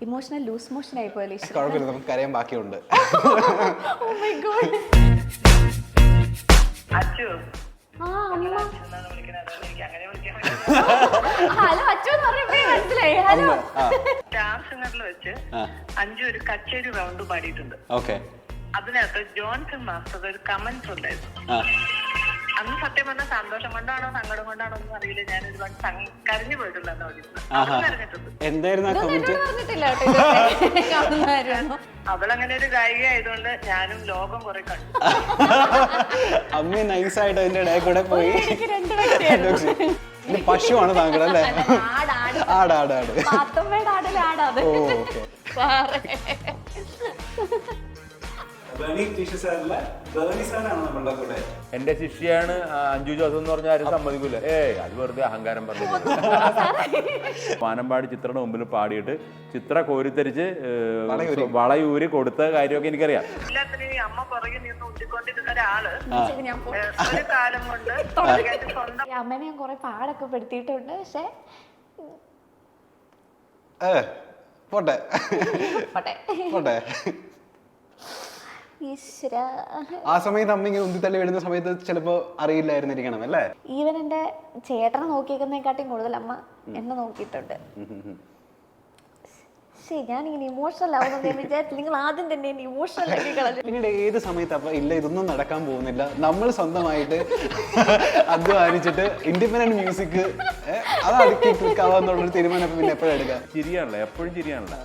Emotional loose motion ആയി പോലെ കുഴപ്പമില്ല നമുക്ക് കരയാൻ ബാക്കിയുണ്ട്. Oh my God Achu. ആ അമ്മ. എന്നാണ് വിളിക്കുന്നത്. എനിക്ക് അങ്ങനെ വിളിക്കാൻ പറ്റില്ല. ഹലോ അച്ചു എന്ന് പറഞ്ഞപ്പോ മനസ്സിലായി. ഹലോ. ആ. സ്റ്റാർ സിംഗറിൽ വെച്ച് അഞ്ചു ഒരു കച്ചേരി റൗണ്ട് പാടിയിട്ടുണ്ട്. ഓക്കെ അതിനകത്ത് ജോൺസൺ മാസ്റ്റർ ഒരു കമന്റ് ഉണ്ടായിരുന്നു. ആ. അന്ന് സത്യം പറഞ്ഞ സന്തോഷം കൊണ്ടാണോ സങ്കടം കൊണ്ടാണോ ഒന്നും അറിയില്ല. ഞാൻ ഒരുപാട് കരഞ്ഞു പോയിട്ടുണ്ട് എന്തായിരുന്നു. അവളങ്ങനെ ഒരു ഗായിക ആയതുകൊണ്ട് ഞാനും ലോകം കുറെ കണ്ടു. അമ്മ നൈസായിട്ട് അതിന്റെ ഇടയിൽ കൂടെ പോയി? പശുവാണ് താങ്കൾ അല്ലേ? ആടാടാട് ഓക്കെ ബേണി സാറാണ് നമ്മളുടെ കൂടെ. എന്റെ ശിഷ്യാണ് ആ, അഞ്ജു ജോസ് എന്ന് പറഞ്ഞാൽ ആരും സമ്മതിക്കൂല. ഏ അത് വെറുതെ അഹങ്കാരം പറഞ്ഞു. മാനമ്പാടി ചിത്രയുടെ മുമ്പിൽ പാടിയിട്ട് ചിത്ര കോരിത്തരിച്ച് വളയൂരി. കൊടുത്ത കാര്യമൊക്കെ എനിക്കറിയാം. അമ്മ നിന്ന് ഒരാൾ ഒരു കാലം കൊണ്ട് അമ്മനെ ഞാൻ കുറെ പാടൊക്കെ പെടുത്തിയിട്ടുണ്ട് പക്ഷെ ഏ പോട്ടെ. പോട്ടെ. പോട്ടെ. ആ സമയത്ത് അമ്മ ഇങ്ങനെ ഉന്തിത്തള്ളി വരുന്ന സമയത്ത് ചിലപ്പോ അറിയില്ലായിരുന്നിരിക്കണം അല്ലേ? ഈവൻ എന്റെ ചേട്ടനെ നോക്കിയേക്കുന്നതിനെക്കാട്ടിയും കൂടുതൽ അമ്മ എന്നെ നോക്കിയിട്ടുണ്ട്. ശരി ഞാൻ ഇങ്ങനെ ഇമോഷണൽ ആവുന്നത് ഞാൻ വിചാരിച്ചു നിങ്ങൾ ആദ്യം തന്നെ എന്നെ ഇമോഷണൽ ആക്കി കളഞ്ഞു. പിന്നീട് ഏത് സമയത്ത് അപ്പൊ ഇല്ല ഇതൊന്നും നടക്കാൻ പോകുന്നില്ല. നമ്മൾ സ്വന്തമായിട്ട് അധ്വാനിച്ചിട്ട് ഇൻഡിപെൻഡന്റ് മ്യൂസിക് അതാണ് ക്ലിക്ക് ആവാന്നുള്ളൊരു തീരുമാനം പിന്നെ എപ്പോഴും എടുക്കാം ചിരിയാണല്ലോ എപ്പോഴും ചിരിയാണല്ലോ.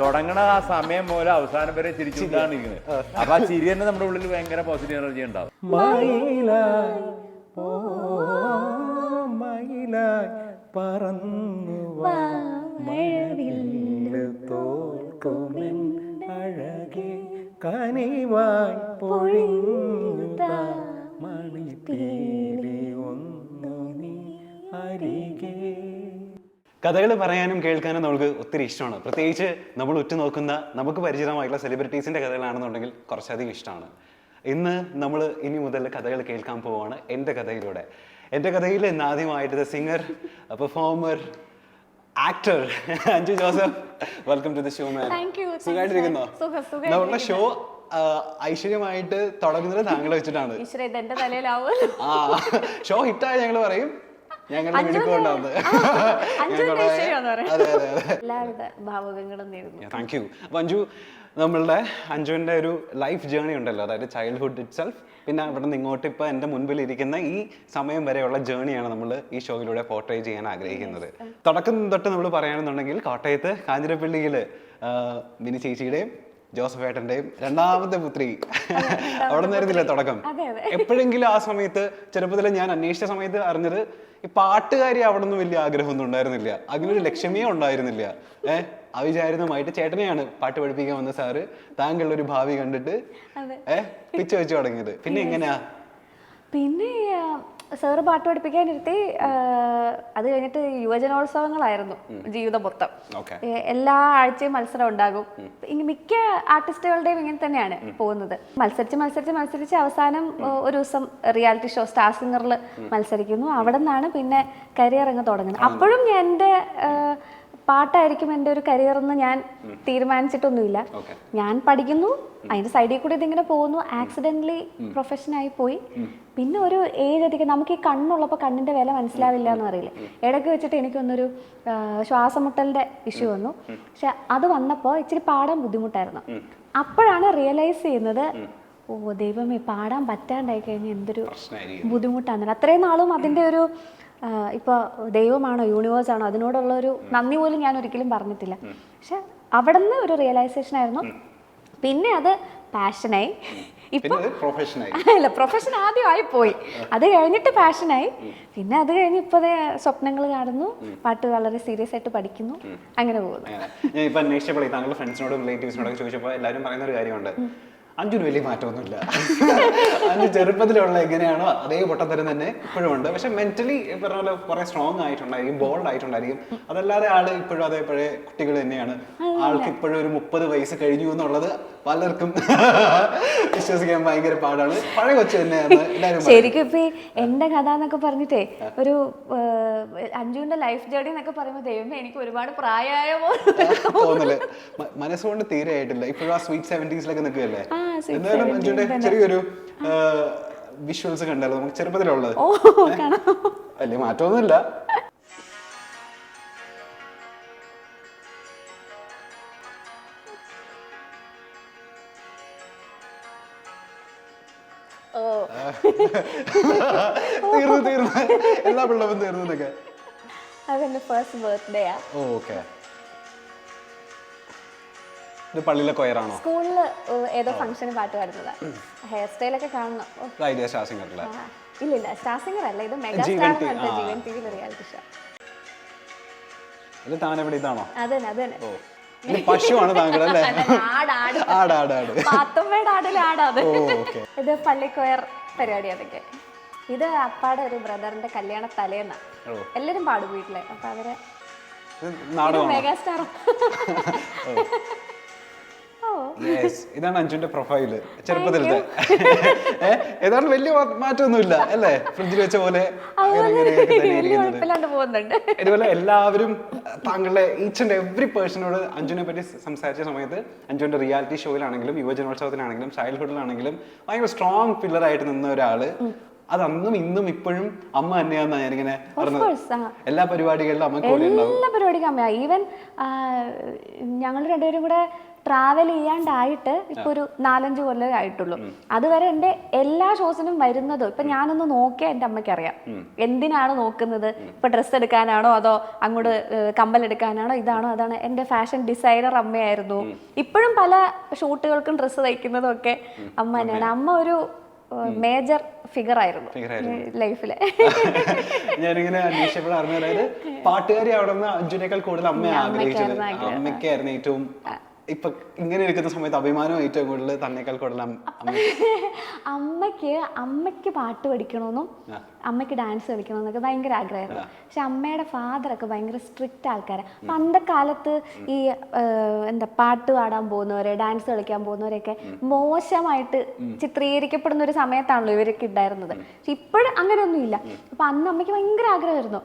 തുടങ്ങണ ആ സമയം പോലെ അവസാനം വരെ ചിരിച്ചുകൊണ്ടാണ് ഇരിക്കുന്നത് അപ്പൊ ആ ചിരി തന്നെ നമ്മുടെ ഉള്ളിൽ ഭയങ്കര പോസിറ്റീവ് എനർജി ഉണ്ടാവും. പറന്നു തോൽക്കുമെൻ അഴകെ കനിവായി പൊഴിഞ്ഞുതാ. മണിപ്പീലി ഒന്നു നീ അരികെ. കഥകൾ പറയാനും കേൾക്കാനും നമുക്ക് ഒത്തിരി ഇഷ്ടമാണ്. പ്രത്യേകിച്ച് നമ്മൾ ഉറ്റുനോക്കുന്ന നമുക്ക് പരിചിതമായിട്ടുള്ള സെലിബ്രിറ്റീസിന്റെ കഥകളാണെന്നുണ്ടെങ്കിൽ കുറച്ചധികം ഇഷ്ടമാണ്. ഇന്ന് നമ്മൾ ഇനി മുതൽ കഥകൾ കേൾക്കാൻ പോവുകയാണ് എന്റെ കഥയിലൂടെ. എന്റെ കഥയിൽ ഇന്ന് ആദ്യമായിട്ട് singer performer actor. Anju Joseph welcome to the show man സുഖമായിട്ടിരിക്കുന്നോ. നമ്മളുടെ ഷോ ഐശ്വര്യമായിട്ട് തുടങ്ങുന്നത് താങ്കൾ വെച്ചിട്ടാണ്. ആ ഷോ ഹിറ്റായ ഞങ്ങൾ പറയും ഞങ്ങളുടെ മിടുക്കൊണ്ടാണ് അതെ അതെ അതെ. താങ്ക് യു അപ്പൊ അഞ്ജു നമ്മളുടെ അഞ്ജുവിന്റെ ഒരു ലൈഫ് ജേണി ഉണ്ടല്ലോ. അതായത് ചൈൽഡ്ഹുഡ് ഇറ്റ് സെൽഫ് പിന്നെ അവിടെ നിന്ന് ഇങ്ങോട്ട് ഇപ്പോൾ എന്റെ മുൻപിൽ ഇരിക്കുന്ന ഈ സമയം വരെയുള്ള ജേണിയാണ് നമ്മൾ ഈ ഷോയിലൂടെ പോർട്രേ ചെയ്യാൻ ആഗ്രഹിക്കുന്നത്. തുടക്കം തൊട്ട് നമ്മൾ പറയുകയാണെന്നുണ്ടെങ്കിൽ കോട്ടയത്ത് കാഞ്ഞിരപ്പള്ളിയിൽ മിനി ചേച്ചിയുടെയും ജോസഫ് ഏട്ടന്റെയും രണ്ടാമത്തെ പുത്രി. അവിടെ നിന്നായിരുന്നില്ല തുടക്കം. എപ്പോഴെങ്കിലും ആ സമയത്ത് ചെറുപ്പത്തിൽ ഞാൻ അന്വേഷിച്ച സമയത്ത് അറിഞ്ഞത് ഈ പാട്ടുകാരി അവിടെ ഒന്നും വലിയ ആഗ്രഹമൊന്നും ഉണ്ടായിരുന്നില്ല. അതിനൊരു ലക്ഷ്യമേ ഉണ്ടായിരുന്നില്ല. ഏഹ് അവിചാരിതമായിട്ട് ചേട്ടനെയാണ് പാട്ട് പഠിപ്പിക്കാൻ വന്ന സാറ്. താങ്കളുടെ ഒരു ഭാവി കണ്ടിട്ട്. ഏഹ് പിച്ച് വെച്ച് തുടങ്ങിയത്. പിന്നെ എങ്ങനെയാ? പിന്നെ സാറ് പാട്ട് പഠിപ്പിക്കാനിരുത്തി അത് കഴിഞ്ഞിട്ട് യുവജനോത്സവങ്ങളായിരുന്നു ജീവിതം മൊത്തം. എല്ലാ ആഴ്ചയും മത്സരം ഉണ്ടാകും. മിക്ക ആർട്ടിസ്റ്റുകളുടെയും ഇങ്ങനെ തന്നെയാണ് പോകുന്നത്. മത്സരിച്ച് മത്സരിച്ച് മത്സരിച്ച് അവസാനം ഒരു ദിവസം റിയാലിറ്റി ഷോ സ്റ്റാർ സിംഗറിൽ മത്സരിക്കുന്നു. അവിടെ നിന്നാണ് പിന്നെ കരിയർ അങ്ങ് തുടങ്ങുന്നത്. അപ്പോഴും എന്റെ പാട്ടായിരിക്കും എന്റെ ഒരു കരിയർ എന്ന് ഞാൻ തീരുമാനിച്ചിട്ടൊന്നുമില്ല. ഞാൻ പഠിക്കുന്നു അതിന്റെ സൈഡിൽ കൂടി ഇതിങ്ങനെ പോകുന്നു ആക്സിഡന്റലി പ്രൊഫഷനായി പോയി. പിന്നെ ഒരു ഏജ് അധികം നമുക്ക് ഈ കണ്ണുള്ളപ്പോൾ കണ്ണിന്റെ വില മനസ്സിലാവില്ല എന്ന് അറിയില്ല ഇടയ്ക്ക് വെച്ചിട്ട് എനിക്കൊന്നൊരു ശ്വാസമുട്ടലിന്റെ ഇഷ്യൂ വന്നു. പക്ഷെ അത് വന്നപ്പോൾ ഇച്ചിരി പാടാൻ ബുദ്ധിമുട്ടായിരുന്നു. അപ്പോഴാണ് റിയലൈസ് ചെയ്യുന്നത് ഓ ദൈവമേ പാടാൻ പറ്റാണ്ടായി കഴിഞ്ഞാൽ എന്തൊരു ബുദ്ധിമുട്ടാണ് അത്രയും നാളും അതിന്റെ ഒരു ആ, ഇപ്പൊ ദൈവമാണോ യൂണിവേഴ്സ് ആണോ അതിനോടുള്ള ഒരു നന്ദി പോലും ഞാൻ ഒരിക്കലും പറഞ്ഞിട്ടില്ല. പക്ഷെ അവിടെ നിന്ന് ഒരു റിയലൈസേഷൻ ആയിരുന്നു. പിന്നെ അത് പാഷനായി ഇപ്പൊ അല്ല പ്രൊഫഷൻ ആദ്യമായി പോയി. അത് കഴിഞ്ഞിട്ട് പാഷനായി പിന്നെ അത് കഴിഞ്ഞ് ഇപ്പതേ സ്വപ്നങ്ങൾ കാണുന്നു. പാട്ട് വളരെ സീരിയസ് ആയിട്ട് പഠിക്കുന്നു. അങ്ങനെ പോകുന്നു. ഞാൻ ഇപ്പൊ അന്വേഷിച്ചപ്പോഴേ താങ്കളുടെ ഫ്രണ്ട്സിനോടും റിലേറ്റീവ്സിനോടൊക്കെ ചോദിച്ചപ്പോൾ എല്ലാവരും പറയുന്ന ഒരു കാര്യമുണ്ട്. അഞ്ചിന് വലിയ മാറ്റമൊന്നുമില്ല. അഞ്ച് ചെറുപ്പത്തിലുള്ള എങ്ങനെയാണോ അതേ പൊട്ടത്തരം തന്നെ ഇപ്പോഴും ഉണ്ട്. പക്ഷെ മെന്റലി പറഞ്ഞ പോലെ കുറെ സ്ട്രോങ് ആയിട്ടുണ്ടായിരിക്കും ബോൾഡ് ആയിട്ടുണ്ടായിരിക്കും. അതല്ലാതെ ആൾ ഇപ്പോഴും അതേപോലെ കുട്ടികൾ തന്നെയാണ്. ആൾക്ക് ഇപ്പോഴും ഒരു മുപ്പത് വയസ്സ് കഴിഞ്ഞു എന്നുള്ളത് പലർക്കും വിശ്വസിക്കാൻ ഭയങ്കര പാടാണ്. പഴയ കൊച്ചു തന്നെയാണ്. ശരിക്കും ഇപ്പൊ എന്റെ കഥ എന്നൊക്കെ പറഞ്ഞിട്ടേ ഒരു അഞ്ജുവിന്റെ ലൈഫ് ജേർണി എന്നൊക്കെ പറയുമ്പോൾ ദൈവമേ എനിക്ക് ഒരുപാട് പ്രായമായ തോന്നൽ. മനസ്സുകൊണ്ട് തീരെ ആയിട്ടില്ല. ഇപ്പോഴും ആ സ്വീറ്റ് സെവന്റീസിലൊക്കെ നിൽക്കുകയല്ലേ? എന്തായാലും അഞ്ജുവിന്റെ ചെറിയൊരു വിഷ്വൽസ് കണ്ടാലോ നമുക്ക് ചെറുപ്പത്തിലുള്ളത്. വലിയ മാറ്റമൊന്നുമില്ല. ഓ. തീർന്നു തീർന്നു. എല്ലാ പിള്ളവും തീർന്നു എന്നൊക്കെ അതെന്റെ ഫസ്റ്റ് ആ. ഓക്കെ ഇത് പള്ളിയിലെ കൊയറാണോ സ്കൂളിൽ ഏതോ ഫംഗ്ഷന് പാട്ട് പാടുന്നതാ. ഹെയർ സ്റ്റൈലൊക്കെ കാണണം. ഓ, ഐഡിയ ആ, ഇല്ല ഇല്ല. സ്റ്റാർ സിംഗർ അല്ല ഇത് mega star Jeevan T reality show ഇത് താനെവിടെ ഇതാണോ? അതന്നെ അതന്നെ ഓ. ഇത് പശുവാണ് താങ്കൾ അല്ലേ? ആട് ആട്. ആട് പാത്തമ്മയുടെ ആടിൽ ആടാത് ഇത് പള്ളിക്കൊയർ പരിപാടി അതൊക്കെ. ഇത് അപ്പാടെ ഒരു ബ്രദറിന്റെ കല്യാണ തലേന്നാ. എല്ലാരും പാടും വീട്ടിൽ. അപ്പൊ അവർ ഇത് ഇതാണ് അഞ്ജുന്റെ പ്രൊഫൈൽ ചെറുപ്പത്തിൽ ഏതാണ്ട് വലിയ മാറ്റമൊന്നുമില്ല അല്ലേ? ഫ്രിഡ്ജിൽ വെച്ച പോലെ ഇതുപോലെ എല്ലാവരും താങ്കളുടെ ഈച്ച് ആൻഡ് എവറി പേഴ്സണോട് അഞ്ജുനെ പറ്റി സംസാരിച്ച സമയത്ത് അഞ്ജുവിന്റെ റിയാലിറ്റി ഷോയിലാണെങ്കിലും യുവജനോത്സവത്തിലാണെങ്കിലും ചൈൽഡ്ഹുഡിലാണെങ്കിലും ഭയങ്കര സ്ട്രോങ് പില്ലർ ആയിട്ട് നിന്ന ഒരാൾ. അത് അന്നും ഇന്നും ഇപ്പോഴും അമ്മ തന്നെയാന്നാ ഞാനിങ്ങനെ എല്ലാ പരിപാടികളിലും അമ്മ എല്ലാ പരിപാടിക്കും അമ്മയാ. ഈവൻ ഞങ്ങൾ രണ്ടുപേരും കൂടെ ട്രാവൽ ചെയ്യാണ്ടായിട്ട് ഇപ്പൊ ഒരു നാലഞ്ച് കൊല്ലമേ ആയിട്ടുള്ളൂ. അതുവരെ എന്റെ എല്ലാ ഷോസിനും വരുന്നതും ഇപ്പൊ ഞാനൊന്ന് നോക്കിയാൽ എന്റെ അമ്മയ്ക്ക് അറിയാം. എന്തിനാണ് നോക്കുന്നത്? ഇപ്പൊ ഡ്രസ്സ് എടുക്കാനാണോ അതോ അങ്ങോട്ട് കമ്പൽ എടുക്കാനാണോ? ഇതാണോ? അതാണ് എന്റെ ഫാഷൻ ഡിസൈനർ അമ്മയായിരുന്നു. ഇപ്പോഴും പല ഷൂട്ടുകൾക്കും ഡ്രസ്സ് തയ്ക്കുന്നതും ഒക്കെ അമ്മ തന്നെയാണ് അമ്മ ഒരു മേജർ ഫിഗർ ആയിരുന്നു. ലൈഫിലെ. ഞാനിങ്ങനെ അന്വേഷിച്ചപ്പോൾ അറിഞ്ഞത് അതായത് പാട്ടുകാരി അവിടെ നിന്ന് അഞ്ജുനേക്കാൾ കൂടുതൽ അമ്മയെ ആഗ്രഹിച്ചത്. അമ്മയ്ക്കായിരുന്നു ഏറ്റവും ഇപ്പൊ ഇങ്ങനെ ഇരിക്കുന്ന സമയത്ത് അഭിമാനം ഏറ്റവും കൂടുതൽ തന്നേക്കാൾ കൂടുതൽ അമ്മയ്ക്ക് അമ്മയ്ക്ക് അമ്മയ്ക്ക് അമ്മയ്ക്ക് പാട്ട് പഠിക്കണമെന്നും അമ്മയ്ക്ക് ഡാൻസ് കളിക്കണമെന്നൊക്കെ ഭയങ്കര ആഗ്രഹമായിരുന്നു. പക്ഷെ അമ്മയുടെ ഫാദർ ഒക്കെ ഭയങ്കര സ്ട്രിക്റ്റ് ആൾക്കാരാണ് അപ്പം അന്നത്തെ കാലത്ത് ഈ എന്താ പാട്ട് പാടാൻ പോകുന്നവരെ ഡാൻസ് കളിക്കാൻ പോകുന്നവരെയൊക്കെ മോശമായിട്ട് ചിത്രീകരിക്കപ്പെടുന്ന ഒരു സമയത്താണല്ലോ ഇവരൊക്കെ ഉണ്ടായിരുന്നത്. പക്ഷെ ഇപ്പോഴും അങ്ങനെയൊന്നും ഇല്ല. അപ്പം അന്ന് അമ്മയ്ക്ക് ഭയങ്കര ആഗ്രഹമായിരുന്നു.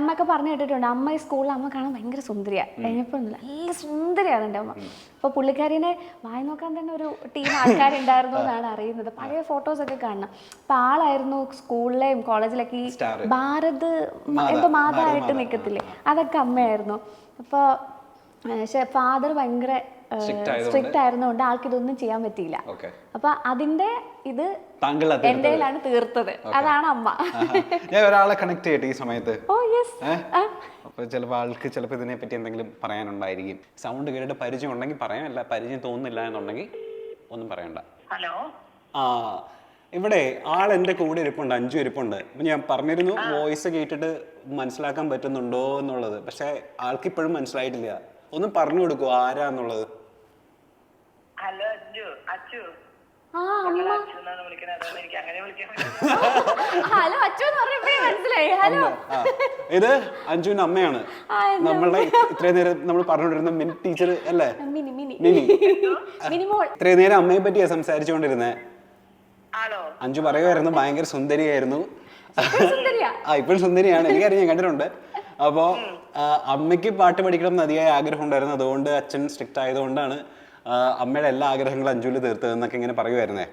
അമ്മയൊക്കെ പറഞ്ഞു കേട്ടിട്ടുണ്ട് അമ്മ ഈ സ്കൂളിൽ അമ്മ കാണാൻ ഭയങ്കര സുന്ദരിയാണ് കഴിഞ്ഞപ്പോഴൊന്നുമില്ല നല്ല സുന്ദരിയാണ് എന്റെ അമ്മ. അപ്പോൾ പുള്ളിക്കാരിനെ വായി നോക്കാൻ തന്നെ ഒരു ടീം ആൾക്കാരുണ്ടായിരുന്നു എന്നാണ് അറിയുന്നത്. പഴയ ഫോട്ടോസ് ഒക്കെ കാണണം. അപ്പൊ ആളായിരുന്നു സ്കൂളിലെയും കോളേജിലൊക്കെ ഈ ഭാരത് എന്തോ മാതായിട്ട് നിക്കത്തില്ലേ? നിൽക്കത്തില്ലേ അതൊക്കെ അമ്മയായിരുന്നു. അപ്പോൾ പക്ഷെ ഫാദർ ഭയങ്കര. സ്ട്രിക്റ്റ് ആയിരുന്നുകൊണ്ട് ആൾക്ക് ഇതൊന്നും ചെയ്യാൻ പറ്റിയില്ല. ഓക്കെ. അപ്പൊ അതിന്റെ ഇത് എന്റെ തീർത്തത്? അതാണ് അമ്മ. ഞാൻ ഒരാളെ കണക്ട് ചെയ്യട്ടെ ഈ സമയത്ത്? ഓ യെസ് ഏഹ് അപ്പൊ ചിലപ്പോൾ ആൾക്ക് ചിലപ്പോൾ ഇതിനെ പറ്റി എന്തെങ്കിലും പറയാനുണ്ടായിരിക്കും. സൗണ്ട് കേട്ടിട്ട് പരിചയം ഉണ്ടെങ്കിൽ പറയാം അല്ല പരിചയം തോന്നുന്നില്ല എന്നുണ്ടെങ്കിൽ ഒന്നും പറയണ്ട. ഹലോ? ആ ഇവിടെ ആൾ എന്റെ കൂടെ ഇരിപ്പുണ്ട് അഞ്ചു ഇരിപ്പുണ്ട്. ഞാൻ പറഞ്ഞിരുന്നു വോയിസ് കേട്ടിട്ട് മനസ്സിലാക്കാൻ പറ്റുന്നുണ്ടോ എന്നുള്ളത്. പക്ഷെ ആൾക്ക് ഇപ്പോഴും മനസ്സിലായിട്ടില്ല. ഒന്നും പറഞ്ഞു കൊടുക്കൂ ആരാന്നുള്ളത്? ഹലോ അച്ചു അച്ചു. ആ അമ്മ. അച്ചു എന്നാണ് വിളിക്കുന്നത് അതുകൊണ്ട് എനിക്ക് അങ്ങനെ വിളിക്കാൻ ഹലോ അച്ചു എന്ന് പറഞ്ഞപ്പോഴേ മനസ്സിലായി. ഹലോ. ആ, ഇത് അഞ്ജുവിന്റെ അമ്മയാണ്. നമ്മളെ നമ്മളുടെ ഇത്രയും നേരം നമ്മൾ പറഞ്ഞുകൊണ്ടിരുന്ന മിനി ടീച്ചർ അല്ലേ? മിനി മിനി. മിനി. മിനിമോൾ ഇത്രയും നേരം അമ്മയെ പറ്റിയാ സംസാരിച്ചുകൊണ്ടിരുന്നേ? ആണോ? അഞ്ജു പറയുമായിരുന്നു ഭയങ്കര സുന്ദരിയായിരുന്നു. സുന്ദരിയാ? ആ ഇപ്പോഴും സുന്ദരിയാണ്. എനിക്കറിയാം ഞാൻ കണ്ടിട്ടുണ്ട്. അപ്പോൾ അമ്മയ്ക്ക് പാട്ട് പഠിക്കണം എന്ന് അതിയായ ആഗ്രഹം ഉണ്ടായിരുന്നു. അതുകൊണ്ട് അച്ഛൻ സ്ട്രിക്റ്റ് ആയതുകൊണ്ടാണ് അമ്മയുടെ എല്ലാ ആഗ്രഹങ്ങളും അഞ്ജുവിൽ തീർത്തതെന്നൊക്കെ ഇങ്ങനെ പറയുമായിരുന്നേ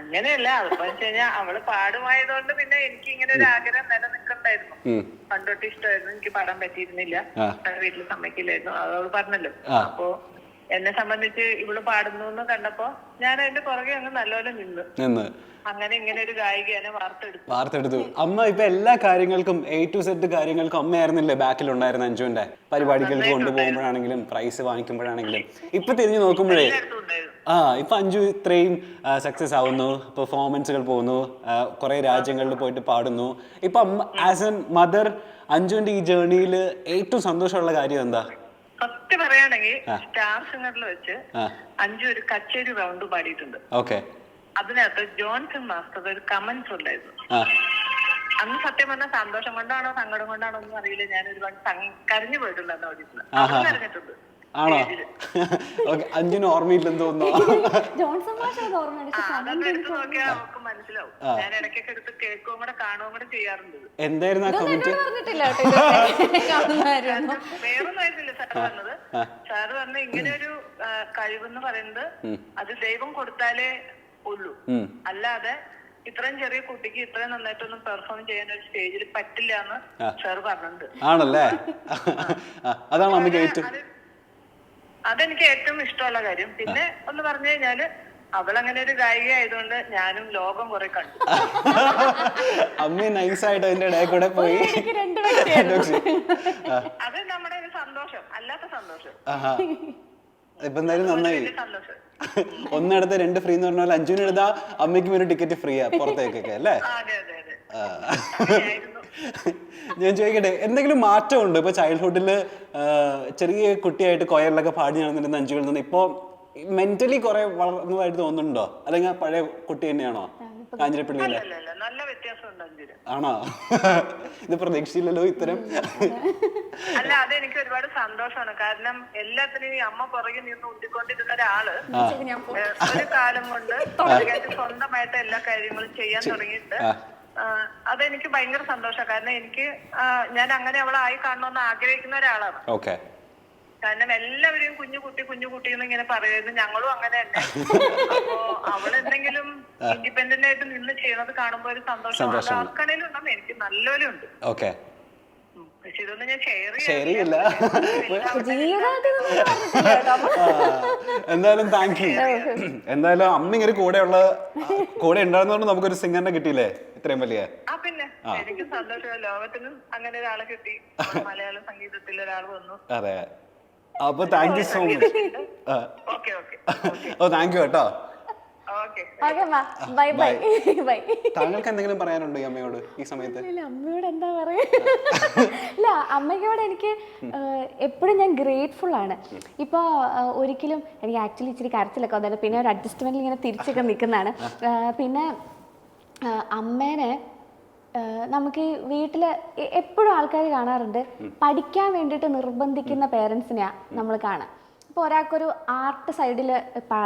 അങ്ങനെയല്ല. അതിപ്പോ വെച്ച് കഴിഞ്ഞാൽ അവൾ പാടുമായതുകൊണ്ട് പിന്നെ എനിക്ക് ഇങ്ങനെ ഒരു ആഗ്രഹം നിലനിൽക്കണ്ടായിരുന്നു. പണ്ടോട്ട് ഇഷ്ടമായിരുന്നു. എനിക്ക് പാടാൻ പറ്റിയിരുന്നില്ല. വീട്ടിൽ സമ്മതിക്കില്ലായിരുന്നു. അത് അവൾ പറഞ്ഞല്ലോ. അപ്പൊ എന്നെ സംബന്ധിച്ച് ഇവൾ പാടുന്നു എന്ന് കണ്ടപ്പോ ഞാൻ അതിന്റെ പുറകെ അങ്ങ് നല്ലപോലെ നിന്ന്. അങ്ങനെ ഇങ്ങനെ ഒരു ഗായികയാണ് വാർത്തെടുത്തു. വാർത്തെടുത്തു. അമ്മ ഇപ്പൊ എല്ലാ കാര്യങ്ങൾക്കും എ ടു സെറ്റ് കാര്യങ്ങൾക്കും അമ്മയായിരുന്നില്ലേ ബാക്കിൽ ഉണ്ടായിരുന്ന അഞ്ജുവിന്റെ പരിപാടികൾക്ക് കൊണ്ടുപോകുമ്പോഴാണെങ്കിലും പ്രൈസ് വാങ്ങിക്കുമ്പോഴാണെങ്കിലും. ഇപ്പൊ തിരിഞ്ഞു നോക്കുമ്പോഴേ ആ ഇപ്പൊ അഞ്ജു ഇത്രയും സക്സസ് ആവുന്നു പെർഫോമൻസുകൾ പോകുന്നു കുറെ രാജ്യങ്ങളിൽ പോയിട്ട് പാടുന്നു. ഇപ്പൊ ആസ് എൻ മദർ അഞ്ജുവിന്റെ ഈ ജേർണിയിൽ ഏറ്റവും സന്തോഷമുള്ള കാര്യം എന്താ? സത്യം പറയുകയാണെങ്കിൽ സ്റ്റാർ സിംഗറിൽ വെച്ച് അഞ്ജു അഞ്ചു ഒരു കച്ചേരി റൗണ്ട് പാടിയിട്ടുണ്ട്. ഓക്കെ. അതിനകത്ത് ജോൺസൺ മാസ്റ്റർ ഒരു കമന്റ്സ് ഉണ്ടായിരുന്നു. അന്ന് സത്യം പറഞ്ഞാൽ സന്തോഷം കൊണ്ടാണോ സങ്കടം കൊണ്ടാണോ ഒന്നും അറിയില്ല. ഞാൻ ഒരുപാട് കരഞ്ഞു പോയിട്ടുണ്ട് അന്ന് ആഹാ. കരഞ്ഞിട്ടുണ്ട്. ആണോ. അഞ്ചിന് ഓർമ്മയില്ലെന്ന് തോന്നുന്നു. ഞാൻ. എന്തായിരുന്നു ആ കമന്റ് സാറ് പറഞ്ഞ ഇങ്ങനെ ഒരു കഴിവെന്ന് പറയുന്നത് അത് ദൈവം കൊടുത്താലേ ഉള്ളൂ. അല്ലാതെ ഇത്രയും ചെറിയ കുട്ടിക്ക് ഇത്രയും നന്നായിട്ടൊന്നും പെർഫോം ചെയ്യാൻ ഒരു സ്റ്റേജിൽ പറ്റില്ല എന്ന് സാർ പറഞ്ഞിട്ടുണ്ട്. ആണല്ലേ? അതാണ് അമ്മയ്ക്ക് ഏറ്റവും അത് അതെനിക്ക് ഏറ്റവും ഇഷ്ടമുള്ള കാര്യം. പിന്നെ ഒന്ന് പറഞ്ഞു കഴിഞ്ഞാൽ അവളങ്ങനെ ഒരു ഗായിക ആയതുകൊണ്ട് ഞാനും ലോകം കുറെ കണ്ടു. അമ്മ നൈസായിട്ട് അതിന്റെ ഇടയിൽ കൂടെ പോയി. എനിക്ക് രണ്ട് വ്യക്തിയായിരുന്നു. അത് നമ്മുടെ ഒരു സന്തോഷം അല്ലാത്ത സന്തോഷം. ഇപ്പൊ എന്തായാലും നന്നായി. ഒന്നെടുത്ത് രണ്ട് ഫ്രീ എന്ന് പറഞ്ഞാൽ അഞ്ചുവിന് എടുത്താ അമ്മയ്ക്കും ഒരു ടിക്കറ്റ് ഫ്രീയാ പുറത്തേക്കൊക്കെ അല്ലേ? ഞാൻ ചോദിക്കട്ടെ എന്തെങ്കിലും മാറ്റമുണ്ട്? ഇപ്പൊ ചൈൽഡ്ഹുഡിൽ ചെറിയ കുട്ടിയായിട്ട് കൊയറിലൊക്കെ പാടി നടന്നിരുന്ന അഞ്ചുകളിൽ നിന്ന് ഇപ്പോ മെന്റലി കുറെ വളർന്നതായിട്ട് തോന്നുന്നുണ്ടോ? അല്ലെങ്കിൽ പഴയ കുട്ടി തന്നെയാണോ? കാഞ്ഞിരപ്പള്ളിയിലെ. നല്ല വ്യത്യാസമുണ്ട് ആണോ? ഇത് പ്രതീക്ഷയില്ലല്ലോ ഇത്തരം. അല്ല അതെനിക്ക് ഒരുപാട് സന്തോഷമാണ്. കാരണം എല്ലാത്തിനും ഈ അമ്മ പുറകെ നിന്ന് ഉണ്ടിക്കൊണ്ടിരുന്ന ഒരാൾ ഒരു കാലം കൊണ്ട് സ്വന്തമായിട്ട് എല്ലാ കാര്യങ്ങളും ചെയ്യാൻ തുടങ്ങിയിട്ട് അതെനിക്ക് ഭയങ്കര സന്തോഷമാണ്. കാരണം എനിക്ക് ഞാൻ അങ്ങനെ അവളായി കാണണമെന്ന് ആഗ്രഹിക്കുന്ന ഒരാളാണ്. ഓക്കെ. കാരണം എല്ലാവരെയും കുഞ്ഞു കുട്ടി കുഞ്ഞു കുട്ടി എന്ന് ഇങ്ങനെ പറയുന്നത് ഞങ്ങളും അങ്ങനെ തന്നെ. അപ്പോ അവൾ എന്തെങ്കിലും ഇൻഡിപെൻഡന്റ് ആയിട്ട് നിന്ന് ചെയ്യുന്നത് കാണുമ്പോ ഒരു സന്തോഷം. അത് ആർക്കാണേലും ഉണ്ടെന്ന് എനിക്ക് നല്ലപോലെ ഉണ്ട്. ഓക്കെ. എന്തായാലും താങ്ക് യു എന്തായാലും അമ്മ ഇങ്ങനെ കൂടെ ഉള്ള കൂടെ ഉണ്ടായിരുന്നോണ്ട് നമുക്കൊരു സിംഗറിനെ കിട്ടിയില്ലേ? ഇത്രയും വലിയ. ആ പിന്നെ. എനിക്ക് സന്തോഷം. ലോകത്തിനും അങ്ങനെ ഒരാളെ കിട്ടി. മലയാള സംഗീതത്തിൽ ഒരാൾ വന്നു. അതെ. അപ്പൊ thank you so much okay okay. Oh thank you കേട്ടോ. Bye bye. ബൈ. താങ്കൾക്ക് എന്തെങ്കിലും പറയാനുണ്ടോ ഈ അമ്മയോട് ഈ സമയത്ത്? ഇല്ല അമ്മയോട് എന്താ പറയാ? ഇല്ല അമ്മയ്ക്കോട് എനിക്ക് എപ്പോഴും ഞാൻ ഗ്രേറ്റ്ഫുൾ ആണ്. ഇപ്പോൾ ഒരിക്കലും എനിക്ക് ആക്ച്വലി ഇച്ചിരി കരച്ചിലൊക്കെ വന്നത് പിന്നെ ഒരു അഡ്ജസ്റ്റ്മെന്റിൽ ഇങ്ങനെ തിരിച്ചൊക്കെ നിൽക്കുന്നതാണ്. പിന്നെ അമ്മേനെ നമുക്ക് ഈ വീട്ടിൽ എപ്പോഴും ആൾക്കാർ കാണാറുണ്ട്. പഠിക്കാൻ വേണ്ടിയിട്ട് നിർബന്ധിക്കുന്ന പേരൻസിനെയാണ് നമ്മൾ കാണാം. ഇപ്പോൾ ഒരാൾക്കൊരു ആർട്ട് സൈഡിൽ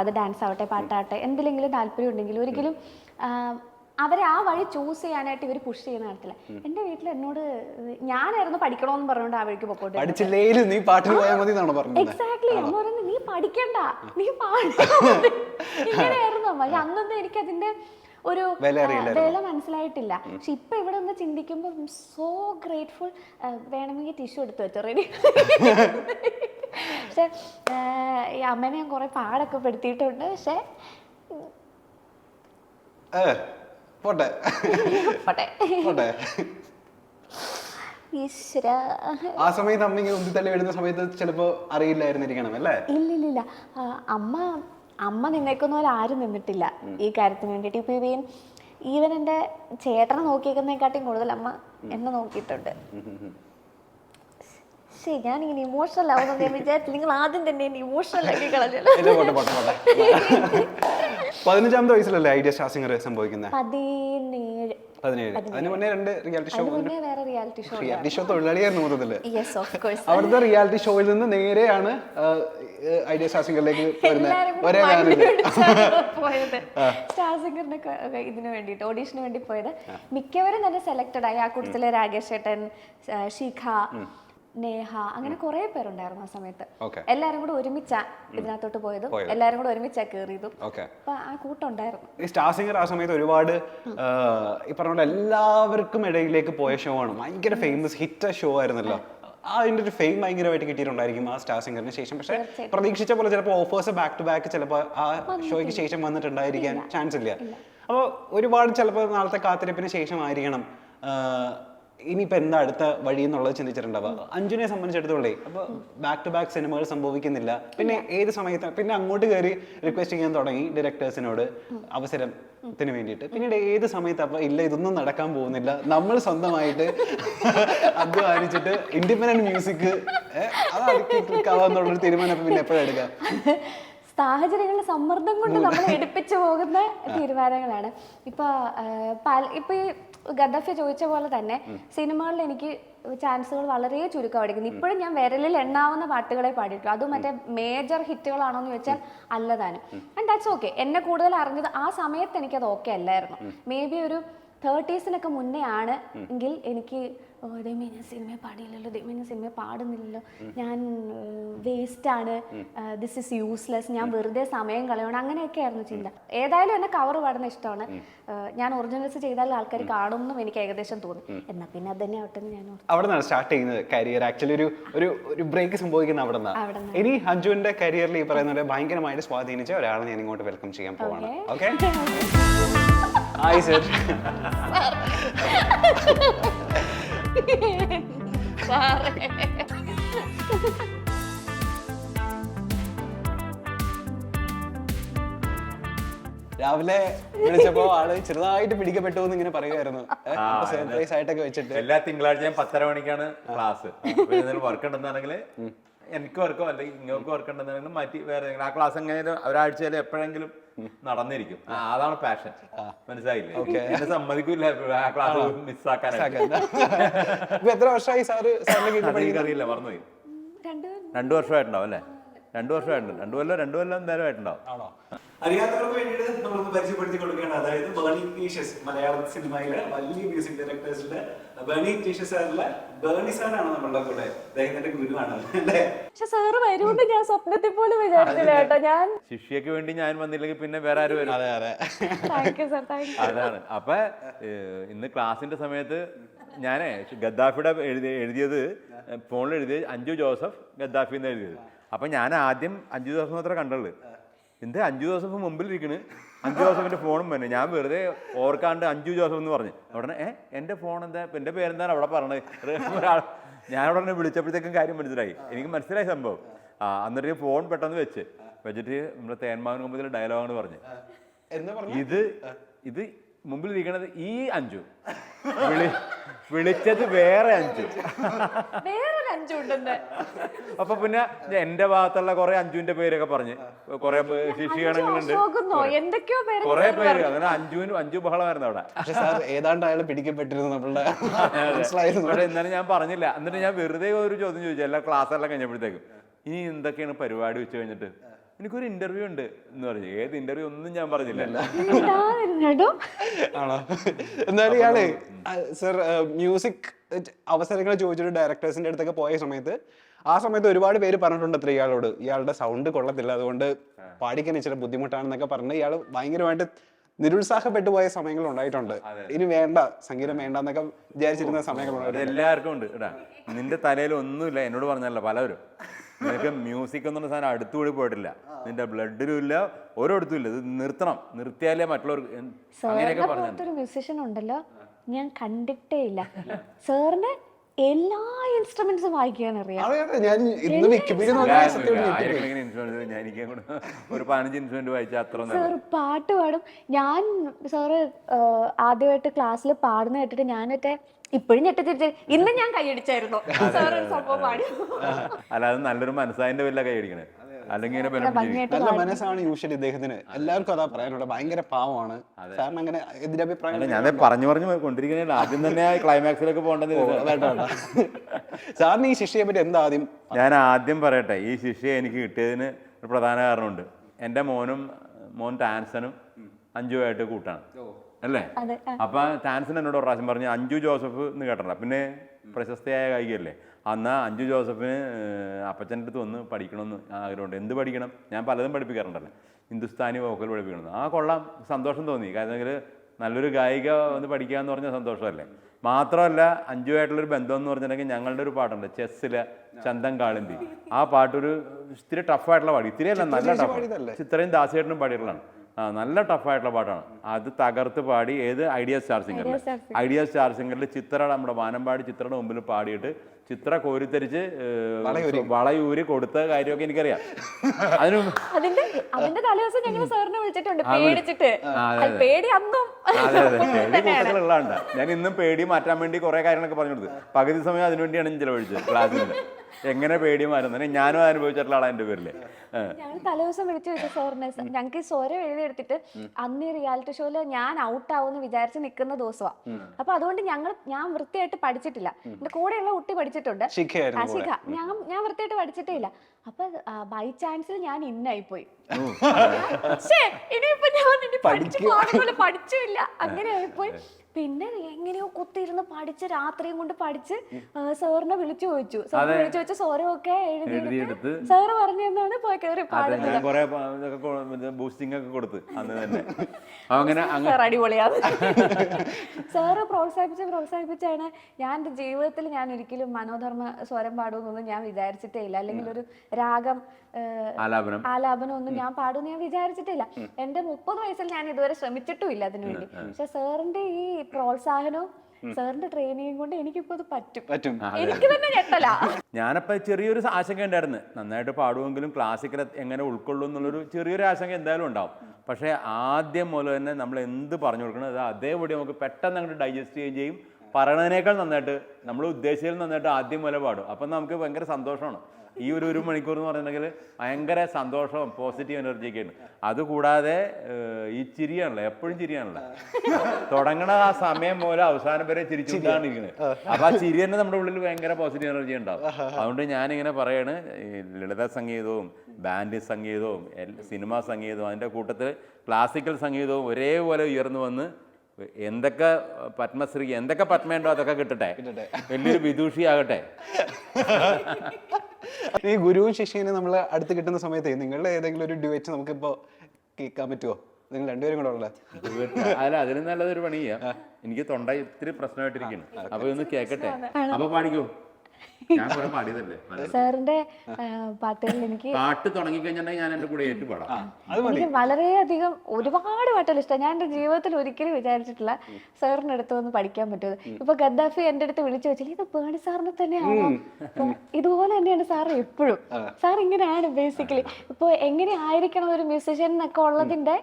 അത് ഡാൻസ് ആവട്ടെ പാട്ടാവട്ടെ എന്തിലെങ്കിലും താല്പര്യം ഉണ്ടെങ്കിൽ ഒരിക്കലും അവരെ ആ വഴി ചൂസ് ചെയ്യാനായിട്ട് ഇവർ പുഷ് ചെയ്യുന്ന നടത്തില്ല എന്റെ വീട്ടിൽ എന്നോട് ഞാനായിരുന്നു പഠിക്കണമെന്ന് പറഞ്ഞോണ്ട് ആ വഴിക്ക് പൊക്കോട്ടെ എക്സാക്ട്ലി അമ്മ പറയുന്നത് നീ പഠിക്കണ്ട. നീ പാടാ മതി." ഇങ്ങനെയായിരുന്നു പക്ഷെ അന്നൊന്നും എനിക്ക് അതിന്റെ ഒരു വില മനസ്സിലായിട്ടില്ല. പക്ഷെ ഇപ്പൊ ഇവിടെ നിന്ന് ചിന്തിക്കുമ്പോൾ സോ ഗ്രേറ്റ്ഫുൾ വേണമെങ്കിൽ ടിഷ്യൂ എടുത്തു വെച്ചോ. റെഡി പക്ഷെ ഈ അമ്മനെ ഞാൻ കുറെ പാടൊക്കെ പെടുത്തിയിട്ടുണ്ട്. പക്ഷെ പോട്ടെ. പോട്ടെ. പോട്ടെ. ആ സമയത്ത് അമ്മ ഇങ്ങനെ ഉന്തിത്തള്ളി വരുന്ന സമയത്ത് ചിലപ്പോ അറിയില്ലായിരുന്നിരിക്കണം അല്ലേ? ഇല്ലില്ല അമ്മ അമ്മ നിന്നേക്കുന്ന പോലെ ആരും നിന്നിട്ടില്ല. ഈ കാര്യത്തിന് വേണ്ടിയിട്ട്. ഇപ്പൊ ഇവയും ഈവൻ എന്റെ ചേട്ടനെ നോക്കിയേക്കുന്നതിനെക്കാട്ടിയും കൂടുതൽ അമ്മ എന്നെ നോക്കിയിട്ടുണ്ട്. ശരി ഇങ്ങനെ ഇമോഷണൽ ആവുന്നു ഞാൻ വിചാരിച്ചു നിങ്ങൾ ആദ്യം തന്നെ എന്നെ ഇമോഷണൽ ആക്കി കളഞ്ഞല്ലോ. പതിനഞ്ചാമത്തെ വയസ്സിലല്ലേ ഐഡിയ സ്റ്റാർ സിംഗർ സംഭവിക്കുന്നത്? പതിനേഴ് പതിനേഴ്. അതിന് മുന്നേ രണ്ട് റിയാലിറ്റി ഷോ മുന്നേ വേറെ റിയാലിറ്റി ഷോ റിയാലിറ്റി ഷോ തൊഴിലാളിയായിരുന്നു മൊത്തത്തിൽ. യെസ് ഓഫ് കോഴ്സ് അവിടുത്തെ റിയാലിറ്റി ഷോയിൽ നിന്ന് നേരെയാണ് ഐഡിയ സ്റ്റാർ സിംഗറിലേക്ക് വരുന്നത്. ഒരേ പോയത്. സ്റ്റാർ സിംഗറിന്റെ ഇതിനു വേണ്ടിയിട്ട് ഓഡീഷന് വേണ്ടി പോയത്. മിക്കവരും തന്നെ സെലക്ടഡ് ആയി ആ കൂട്ടത്തിലെ രാകേഷ് ചേട്ടൻ ശിഖ നേഹ അങ്ങനെ കുറെ പേരുണ്ടായിരുന്നു ആ സമയത്ത്. എല്ലാരും കൂടെ ഒരുമിച്ചാ ഇതിനകത്തോട്ട് പോയതും. എല്ലാരും കൂടെ ഒരുമിച്ചാ കയറിയതും അപ്പൊ ആ കൂട്ടം ഉണ്ടായിരുന്നു ഈ സ്റ്റാർ സിംഗർ ആ സമയത്ത് ഒരുപാട് ഈ പറഞ്ഞ പോലെ എല്ലാവർക്കും ഇടയിലേക്ക് പോയ ഷോ ആണ്. ഭയങ്കര ഫേമസ് ഹിറ്റ് ഷോ ആയിരുന്നല്ലോ. അതിന്റെ ഒരു ഫെയിം ഭയങ്കരമായിട്ട് കിട്ടിയിട്ടുണ്ടായിരിക്കും ആ സ്റ്റാർ സിംഗറിന് ശേഷം. പക്ഷെ പ്രതീക്ഷിച്ച പോലെ ചിലപ്പോൾ ഓഫേഴ്സ് ബാക്ക് ടു ബാക്ക് ചിലപ്പോൾ ആ ഷോയ്ക്ക് ശേഷം വന്നിട്ടുണ്ടായിരിക്കാൻ ചാൻസ് ഇല്ല. അപ്പോൾ ഒരുപാട് ചിലപ്പോൾ നാളത്തെ കാത്തിരിപ്പിന് ശേഷമായിരിക്കണം. ഇനിയിപ്പോൾ എന്താ അടുത്ത വഴി എന്നുള്ളത് ചിന്തിച്ചിട്ടുണ്ടാവുക. അഞ്ജുനെ സംബന്ധിച്ചിടത്തോളേ അപ്പോൾ ബാക്ക് ടു ബാക്ക് സിനിമകൾ സംഭവിക്കുന്നില്ല. പിന്നെ ഏത് സമയത്ത് പിന്നെ അങ്ങോട്ട് കയറി റിക്വസ്റ്റ് ചെയ്യാൻ തുടങ്ങി ഡയറക്ടേഴ്സിനോട് അവസരത്തിന് വേണ്ടിയിട്ട്. പിന്നീട് ഏത് സമയത്ത് അപ്പോൾ ഇല്ല ഇതൊന്നും നടക്കാൻ പോകുന്നില്ല. നമ്മൾ സ്വന്തമായിട്ട് അധ്വാനിച്ചിട്ട് ഇൻഡിപെൻഡന്റ് മ്യൂസിക് ആവാന്നുള്ളൊരു തീരുമാനം പിന്നെ എപ്പോഴും എടുക്കുക സാഹചര്യങ്ങളുടെ സമ്മർദ്ദം കൊണ്ട് നമ്മൾ എടുപ്പിച്ചു പോകുന്ന തീരുമാനങ്ങളാണ്. ഇപ്പൊ ഇപ്പൊ ഈ ഗദ്ദാഫി ചോദിച്ച പോലെ തന്നെ സിനിമകളിൽ എനിക്ക് ചാൻസുകൾ വളരെ ചുരുക്കം അടിക്കുന്നു ഇപ്പോഴും ഞാൻ വിരലിൽ എണ്ണാവുന്ന പാട്ടുകളെ പാടിയിട്ടുള്ളൂ. അതും മറ്റേ മേജർ ഹിറ്റുകളാണോ എന്ന് ചോദിച്ചാൽ അല്ലതാനും ആൻഡ് ദാറ്റ്സ് ഓക്കെ എന്നെ കൂടുതൽ അറിഞ്ഞത് ആ സമയത്ത് എനിക്കത് ഓക്കെ അല്ലായിരുന്നു. മേ ബി ഒരു തേർട്ടീസിനൊക്കെ മുന്നേ ആണ് എങ്കിൽ എനിക്ക് ദൈവമേ ഞാൻ സിനിമ പാടിയില്ലല്ലോ ദൈവമേ ഞാൻ സിനിമ പാടുന്നില്ലല്ലോ. ഞാൻ വേസ്റ്റ് ആണ്. ദിസ് ഇസ് യൂസ്ലെസ് ഞാൻ വെറുതെ സമയം കളയണം അങ്ങനെയൊക്കെ ആയിരുന്നു ചിന്ത. ഏതായാലും എന്നെ കവർ പാടുന്ന ഇഷ്ടമാണ്. ഞാൻ ഒറിജിനൽസ് ചെയ്താൽ ആൾക്കാർ കാണുമെന്നും എനിക്ക് ഏകദേശം തോന്നി. എന്നാ പിന്നെ അത് തന്നെ ആവട്ടെ ഞാൻ. അവിടെ നിന്നാണ് സ്റ്റാർട്ട് ചെയ്യുന്നത് കരിയർ ആക്ച്വലി ഒരു ഒരു ഒരു ബ്രേക്ക് സംഭവിക്കുന്ന അവിടെ നിന്നാണ് ഇനി അഞ്ജുവിന്റെ കരിയറിൽ ഈ പറയുന്ന ഭയങ്കരമായിട്ട് സ്വാധീനിച്ച ഒരാളെ ഞാൻ ഇങ്ങോട്ട് വെൽക്കം ചെയ്യാൻ പോവാണ്. ഓക്കെ ഹായ് സർ രാവിലെ വിളിച്ചപ്പോ ആൾ ചെറുതായിട്ട് പിടിക്കപ്പെട്ടു എന്ന് ഇങ്ങനെ പറയുമായിരുന്നു സർപ്രൈസ് ആയിട്ടൊക്കെ വെച്ചിട്ട്. എല്ലാ തിങ്കളാഴ്ചയും പത്തര മണിക്കാണ് ക്ലാസ്. വർക്ക് ഉണ്ടെന്നാണെങ്കിൽ എനിക്ക് വർക്കോ അല്ലെങ്കിൽ നിങ്ങൾക്ക് വർക്ക് മാറ്റി വേറെ ഏതെങ്കിലും- ആ ക്ലാസ് എങ്ങനെയാലും ഒരാഴ്ചയിൽ എപ്പോഴെങ്കിലും നടന്നിരിക്കും. ആ, അതാണ് പാഷൻ മനസ്സിലായില്ലേ? എന്നെ സമ്മതിക്കില്ല ആ ക്ലാസ് മിസ്സാക്കാനായിട്ട് ഇപ്പൊ എത്ര വർഷമായി സാറ് സാറിന്റെ കീഴിൽ അത് എനിക്കറിയില്ല മറന്നുപോയി. രണ്ടു വർഷമായിട്ടുണ്ടാവും അല്ലേ? രണ്ടു വർഷമായിട്ടുണ്ട്. രണ്ടു കൊല്ലം രണ്ടു കൊല്ലം നേരമായിട്ടുണ്ടാവും. അറിയാത്തവർക്ക് വേണ്ടിയിട്ട് നമ്മളൊന്ന് പരിചയപ്പെടുത്തി കൊടുക്കുകയാണ്. അതായത് ബേണി ഇഗ്നീഷ്യസ് മലയാള സിനിമയിലെ വലിയ മ്യൂസിക് ഡയറക്ടേഴ്സിലെ ബേണി ഇഗ്നീഷ്യസ് സാറിലെ ബേണി സാറാണ് നമ്മളുടെ കൂടെ. അദ്ദേഹത്തിന്റെ ഗുരുവാണ്. അല്ലേ? പക്ഷെ സാറ് വരുമെന്ന് ഞാൻ സ്വപ്നത്തിൽ പോലും വിചാരിച്ചില്ല കേട്ടോ. ഞാൻ ശിഷ്യക്ക് വേണ്ടി ഞാൻ വന്നില്ലെങ്കിൽ പിന്നെ വേറെ ആര് വരും? അതെ അതെ. Thank you sir thank you അതാണ്. അപ്പൊ ഇന്ന് ക്ലാസിന്റെ സമയത്ത് ഞാനേ ഗദ്ദാഫിയുടെ എഴുതി എഴുതിയത് ഫോണിൽ എഴുതിയത് അഞ്ജു ജോസഫ് ഗദ്ദാഫി എന്ന് എഴുതിയത്. അപ്പൊ ഞാൻ ആദ്യം അഞ്ചു ദിവസം മാത്രമേ കണ്ടുള്ളൂ. എന്ത് അഞ്ചു ജോസഫ് മുമ്പിൽ ഇരിക്കണ് ദിവസം ജോസഫിന്റെ ഫോണും വന്നു ഞാൻ വെറുതെ ഓർക്കാണ്ട് അഞ്ചു ദിവസം എന്ന് പറഞ്ഞു. ഉടനെ ഏ എന്റെ ഫോൺ എന്താ? എന്റെ എന്റെ പേരെന്താണ് അവിടെ പറഞ്ഞത്? ഒരാൾ ഞാൻ ഉടനെ വിളിച്ചപ്പോഴത്തേക്കും കാര്യം മനസ്സിലായി. എനിക്ക് മനസ്സിലായി സംഭവം. ആ എന്നിട്ട് ഫോൺ പെട്ടെന്ന് വെച്ച് വെച്ചിട്ട് നമ്മുടെ തേന്മാവൻ മുമ്പിൽ ഡയലോഗാണ് പറഞ്ഞു എന്ന് പറഞ്ഞു? ഇത് ഇത് മുമ്പിൽ ഇരിക്കണത് ഈ അഞ്ചു. വിളി വിളിച്ചത് വേറെ അഞ്ചു. അപ്പൊ പിന്നെ എന്റെ ഭാഗത്തുള്ള കുറെ അഞ്ചുവിന്റെ പേരൊക്കെ പറഞ്ഞ്. കുറെ ശിഷ്യഗണങ്ങളുണ്ട് കൊറേ എന്തൊക്കെയോ പേര് കുറെ പേര്. അങ്ങനെ അഞ്ചുവിനും അഞ്ചു ബഹളമായിരുന്നു അവിടെ. പക്ഷെ സാർ ഏതാണ്ട് അയാൾ പിടിക്കപ്പെട്ടിരുന്നു നമ്മളുടെ മനസ്സിലായിരുന്നു. പക്ഷെ എന്നാലും ഞാൻ പറഞ്ഞില്ല. എന്നിട്ട് ഞാൻ വെറുതെ ഒരു ചോദ്യം ചോദിച്ചു. എല്ലാ ക്ലാസ് എല്ലാം കഴിഞ്ഞപ്പോഴത്തേക്കും. ഇനി എന്തൊക്കെയാണ് പരിപാടി വെച്ച് കഴിഞ്ഞിട്ട്? എനിക്കൊരു ഇന്റർവ്യൂ ഉണ്ട് എന്ന് പറഞ്ഞു. ഏത് ഇന്റർവ്യൂ ഒന്നും ഞാൻ പറഞ്ഞില്ല. ആണോ? എന്നാലും ഇയാളെ സർ മ്യൂസിക് അവസരങ്ങൾ ചോദിച്ചിട്ട് ഡയറക്ടേഴ്സിന്റെ അടുത്തൊക്കെ പോയ സമയത്ത് ആ സമയത്ത് ഒരുപാട് പേര് പറഞ്ഞിട്ടുണ്ട് അത്ര ഇയാളോട്. ഇയാളുടെ സൗണ്ട് കൊള്ളത്തില്ല. അതുകൊണ്ട് പാടിക്കാൻ ഇച്ചിരി ബുദ്ധിമുട്ടാണെന്നൊക്കെ പറഞ്ഞ് ഇയാൾ ഭയങ്കരമായിട്ട് നിരുത്സാഹപ്പെട്ടു പോയ സമയങ്ങൾ ഉണ്ടായിട്ടുണ്ട്. ഇനി വേണ്ട സംഗീതം വേണ്ട എന്നൊക്കെ വിചാരിച്ചിരുന്ന സമയങ്ങളുണ്ട്. എല്ലാവർക്കും ഉണ്ട്. നിന്റെ തലയിൽ ഒന്നുമില്ല. എന്നോട് പറഞ്ഞല്ലോ പലവരും. നിനക്ക് മ്യൂസിക് എന്നൊരു സാധനം അടുത്തുകൂടി പോയിട്ടില്ല. നിന്റെ ബ്ലഡിലും ഇല്ല ഓരോടത്തും ഇല്ല. ഇത് നിർത്തണം. നിർത്തിയാലേ മറ്റുള്ളവർക്ക് അങ്ങനെയൊക്കെ പറഞ്ഞു മ്യൂസിഷ്യൻ ഉണ്ടല്ലോ ഞാൻ കണ്ടിട്ടേ ഇല്ല. സാറിന് എല്ലാ ഇൻസ്ട്രുമെന്റ്സും വായിക്കാൻ അറിയാം ഒരു പതിനഞ്ച് ഇൻസ്ട്രുമെന്റ് വായിച്ചാൽ അത്ര സാർ പാട്ട് പാടും. ഞാൻ സാറ് ആദ്യമായിട്ട് ക്ലാസ്സിൽ പാടുന്ന കേട്ടിട്ട് ഞാൻ മറ്റേ ഇപ്പോഴും ഞെട്ടിച്ചിട്ട് ഇന്ന് ഞാൻ കൈയടിച്ചായിരുന്നു സാർ ഒരു സംഭവം പാടി. അല്ലാതെ നല്ലൊരു മനസ്സായതിന്റെ വല്ല കൈയടിക്കണേ അല്ലെങ്കിൽ നല്ല മനസ്സാണ് യൂഷ്വലി ഇദ്ദേഹത്തിന്. എല്ലാവർക്കും അതാ പറയാനുള്ളത്. ഭയങ്കര പാവമാണ്. കാരണം അങ്ങനെ എതിരഭിപ്രായം ഞാൻ പറഞ്ഞു പറഞ്ഞു കൊണ്ടിരിക്കണേ ആദ്യം തന്നെ ക്ലൈമാക്സിലേക്ക് പോകേണ്ടത് സാറിന് ഈ ശിക്ഷയെ പറ്റി എന്താ ആദ്യം? ഞാൻ ആദ്യം പറയട്ടെ ഈ ശിക്ഷ എനിക്ക് കിട്ടിയതിന് ഒരു പ്രധാന കാരണമുണ്ട്. എന്റെ മോനും മോൻ ടാൻസനും അഞ്ചുമായിട്ട് കൂട്ടാണ്. അല്ലേ? അപ്പൊ താൻസൺ എന്നോട് ഒരു പ്രാവശ്യം പറഞ്ഞു അഞ്ജു ജോസഫ് എന്ന് കേട്ടിട്ടുണ്ട്. പിന്നെ പ്രശസ്തയായ ഗായികയല്ലേ? അന്ന് അഞ്ജു ജോസഫിന് അപ്പച്ചന്റെ അടുത്ത് വന്ന് പഠിക്കണമെന്ന് ആഗ്രഹമുണ്ട്. എന്ത് പഠിക്കണം? ഞാൻ പലതും പഠിപ്പിക്കാറുണ്ടല്ലോ. ഹിന്ദുസ്ഥാനി വോക്കൽ പഠിപ്പിക്കണം ആ കൊള്ളാം. സന്തോഷം തോന്നി. കാരണം നല്ലൊരു ഗായിക വന്ന് പഠിക്കുക എന്ന് പറഞ്ഞ സന്തോഷമല്ലേ? മാത്രമല്ല അഞ്ജുവായിട്ടുള്ളൊരു ബന്ധം എന്ന് പറഞ്ഞിട്ടുണ്ടെങ്കിൽ ഞങ്ങളുടെ ഒരു പാട്ടുണ്ട്. ചെസ്സിലെ ചന്തം കാളിന്തി. ആ പാട്ടൊരു ഇത്തിരി ടഫായിട്ടുള്ള പാടി ഇത്തിരി അല്ല നല്ല ടഫ്. ഇത്രയും ചിത്രയും ദാസിയേട്ടനും പാടിയിട്ടുള്ളതാണ്. നല്ല ടഫായിട്ടുള്ള പാട്ടാണ്. അത് തകർത്ത് പാടി ഏത്? ഐഡിയ സ്റ്റാർ സിംഗറിൽ ഐഡിയ സ്റ്റാർ സിംഗറിൽ ചിത്ര നമ്മുടെ വാനമ്പാടി ചിത്രയുടെ മുമ്പിൽ പാടിയിട്ട് ചിത്ര കോരിത്തരിച്ച് വളയൂരി. കൊടുത്ത കാര്യമൊക്കെ എനിക്കറിയാം. അതിന് അതിന്റെ അതിന്റെ തലേദിവസം ഞങ്ങൾ സാറിനെ വിളിച്ചിട്ടുണ്ട്. പേടിച്ചിട്ട്. അത് പേടി അന്നും. അതെ അതെ. പേടി കൂട്ടത്തിലുള്ളതാണ് ഞാൻ ഇന്നും പേടി മാറ്റാൻ വേണ്ടി കുറെ കാര്യങ്ങളൊക്കെ പറഞ്ഞു കൊടുത്തത് പകുതി സമയം അതിനുവേണ്ടിയാണ് ഞാൻ ചിലവഴിച്ചത് ക്ലാസ്സിൽ എങ്ങനെ പേടി മാറുന്നതിന് ഞാനും അനുഭവിച്ചിട്ടുള്ള ആളാണ് എന്റെ പേരിൽ. ഞങ്ങൾ തലേദിവസം വിളിച്ചു വെച്ചു സാറിനെ. ഞങ്ങൾക്ക് ഈ സ്വരം എഴുതിയെടുത്തിട്ട് അന്ന് ഈ റിയാലിറ്റി ഷോയിൽ ഞാൻ ഔട്ട് ആവുമെന്ന് വിചാരിച്ച് നിൽക്കുന്ന ദിവസമാണ് അപ്പൊ അതുകൊണ്ട് ഞങ്ങൾ ഞാൻ വൃത്തിയായിട്ട് പഠിച്ചിട്ടില്ല. എന്റെ കൂടെയുള്ള കുട്ടി പഠിച്ചിട്ടുണ്ട്. ശിഖ. ഞാൻ ഞാൻ വൃത്തിയായിട്ട് പഠിച്ചിട്ടേ ഇല്ല. അപ്പൊ ബൈ ചാൻസിൽ ഞാൻ ഇന്നായി പോയി ഇനിയിപ്പോ ഞാൻ ഇനി പഠിച്ചു പോലെ പഠിച്ചില്ല അങ്ങനെ ആയിപ്പോയി പിന്നെ എങ്ങനെയോ കുത്തിയിരുന്ന് പഠിച്ച് രാത്രിയും കൊണ്ട് പഠിച്ച് സാറിനെ വിളിച്ചു ചോദിച്ചു. സാറിനെ വിളിച്ചു ചോദിച്ചു സ്വരമൊക്കെ എഴുതിയെടുത്ത് എഴുതിയെടുത്ത്. സാറ് പറഞ്ഞു എന്നാണ് പോയി കയറി ഒക്കെ കൊടുത്ത് അന്ന് തന്നെ. അങ്ങനെ അടിപൊളിയാണ്. സാറ് പ്രോത്സാഹിപ്പിച്ച് പ്രോത്സാഹിപ്പിച്ചാണ്. ഞാൻ എന്റെ ജീവിതത്തിൽ ഞാൻ ഒരിക്കലും മനോധർമ്മ സ്വരം പാടുമെന്നൊന്നും ഞാൻ വിചാരിച്ചിട്ടേ ഇല്ല. അല്ലെങ്കിൽ ഒരു രാഗം ആലാപനം. ആലാപനം ഒന്നും ഞാൻ പാടുമെന്ന് ഞാൻ വിചാരിച്ചിട്ടില്ല എന്റെ മുപ്പത് വയസ്സിൽ ഞാൻ ഇതുവരെ ശ്രമിച്ചിട്ടും ഇല്ല അതിനുവേണ്ടി പക്ഷെ സാറിന്റെ ഈ പ്രോത്സാഹനവും സാറിന്റെ ട്രെയിനിങ്ങും കൊണ്ട് എനിക്കിപ്പോ അത് പറ്റും. പറ്റും. എനിക്ക് തന്നെ ഞെട്ടല. ഞാനപ്പോ ചെറിയൊരു ആശങ്ക ഉണ്ടായിരുന്നു. നന്നായിട്ട് പാടുമെങ്കിലും ക്ലാസിക്കൽ എങ്ങനെ ഉൾക്കൊള്ളും എന്നുള്ളൊരു ചെറിയൊരു ആശങ്ക എന്തായാലും ഉണ്ടാവും. പക്ഷേ ആദ്യം മുതൽ തന്നെ നമ്മൾ എന്ത് പറഞ്ഞു കൊടുക്കണം അത് അതേപടി നമുക്ക് പെട്ടെന്ന് അങ്ങോട്ട് ഡൈജസ്റ്റ് ചെയ്യുകയും ചെയ്യും. പറയണതിനേക്കാൾ നന്നായിട്ട് നമ്മൾ ഉദ്ദേശിച്ചതിൽ നന്നായിട്ട് ആദ്യം മുതൽ പാടും. അപ്പം നമുക്ക് ഭയങ്കര സന്തോഷമാണ്. ഈ ഒരു ഒരു മണിക്കൂർ എന്ന് പറഞ്ഞിട്ടുണ്ടെങ്കിൽ ഭയങ്കര സന്തോഷവും പോസിറ്റീവ് എനർജി ഒക്കെ ഉണ്ട്. അതുകൂടാതെ ഈ ചിരിയാണല്ലോ എപ്പോഴും ചിരിയാണല്ലോ. തുടങ്ങണ ആ സമയം മുതൽ അവസാനം വരെ ചിരിച്ചുകൊണ്ടാണ് ഇരിക്കുന്നത് അപ്പൊ ആ ചിരി തന്നെ നമ്മുടെ ഉള്ളിൽ ഭയങ്കര പോസിറ്റീവ് എനർജി ഉണ്ടാവും. അതുകൊണ്ട് ഞാൻ ഇങ്ങനെ പറയാണ് ലളിത സംഗീതവും ബാൻഡ് സംഗീതവും സിനിമ സിനിമാ സംഗീതവും അതിന്റെ കൂട്ടത്തിൽ ക്ലാസിക്കൽ സംഗീതവും ഒരേപോലെ ഉയർന്നു വന്ന് എന്തൊക്കെ പത്മശ്രീ എന്തൊക്കെ പത്മയുണ്ടോ അതൊക്കെ കിട്ടട്ടെ. വലിയൊരു വിദൂഷിയാകട്ടെ. ഈ ഗുരുവും ശിഷ്യനെ നമ്മൾ അടുത്ത് കിട്ടുന്ന സമയത്ത് നിങ്ങളുടെ ഏതെങ്കിലും ഒരു ഡ്യുവറ്റ് നമുക്കിപ്പോ കേൾക്കാൻ പറ്റുമോ നിങ്ങൾ രണ്ടുപേരും കൂടെ ഉള്ള? അല്ല അതിന് നല്ലതൊരു പണി ചെയ്യാം. എനിക്ക് തൊണ്ട ഇത്തിരി പ്രശ്നമായിട്ടിരിക്കുന്നു. അപ്പൊ ഒന്ന് കേക്കട്ടെ അപ്പൊ പാടിക്കോ. സാറിന്റെ പാട്ടുകളിൽ എനിക്ക് പാട്ട് ഞാൻ കൂടെ ഏറ്റു പാടാം. അത് മതി. എനിക്ക് വളരെയധികം ഒരുപാട് പാട്ടുകൾ ഇഷ്ടം. ഞാൻ എന്റെ ജീവിതത്തിൽ ഒരിക്കലും വിചാരിച്ചിട്ടില്ല സാറിന്റെ അടുത്ത് വന്ന് പഠിക്കാൻ പറ്റുന്നത് ഇപ്പൊ ഗദ്ദാഫി എന്റെ അടുത്ത് വിളിച്ചു വെച്ചാൽ ഇത് പേണി സാറിനെ തന്നെയാണോ? ഇതുപോലെ തന്നെയാണ് സാർ എപ്പോഴും. സാർ ഇങ്ങനെയാണ് ബേസിക്കലി ഇപ്പൊ എങ്ങനെ ആയിരിക്കണം ഒരു മ്യൂസിഷ്യൻ എന്നൊക്കെ ഉള്ളതിന്റെ